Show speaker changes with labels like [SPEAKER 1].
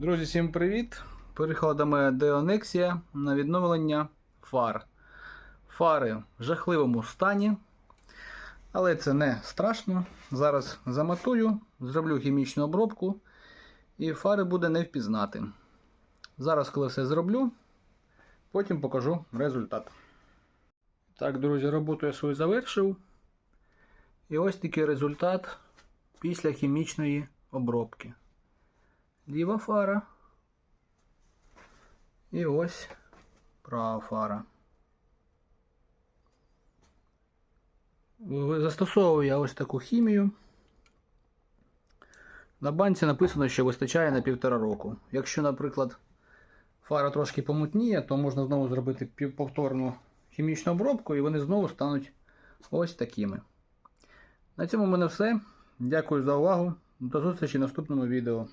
[SPEAKER 1] Друзі, всім привіт! Переходимо до Онексія на відновлення фар. Фари в жахливому стані, але це не страшно. Зараз замотую, зроблю хімічну обробку і фари буде не впізнати. Зараз, коли все зроблю, потім покажу результат. Так, друзі, роботу я свою завершив. І ось такий результат після хімічної обробки. Ліва фара. І ось права фара. Застосовую я ось таку хімію. На банці написано, що вистачає на півтора року. Якщо, наприклад, фара трошки помутніє, то можна знову зробити повторну хімічну обробку і вони знову стануть ось такими. На цьому в мене все. Дякую за увагу. До зустрічі в наступному відео.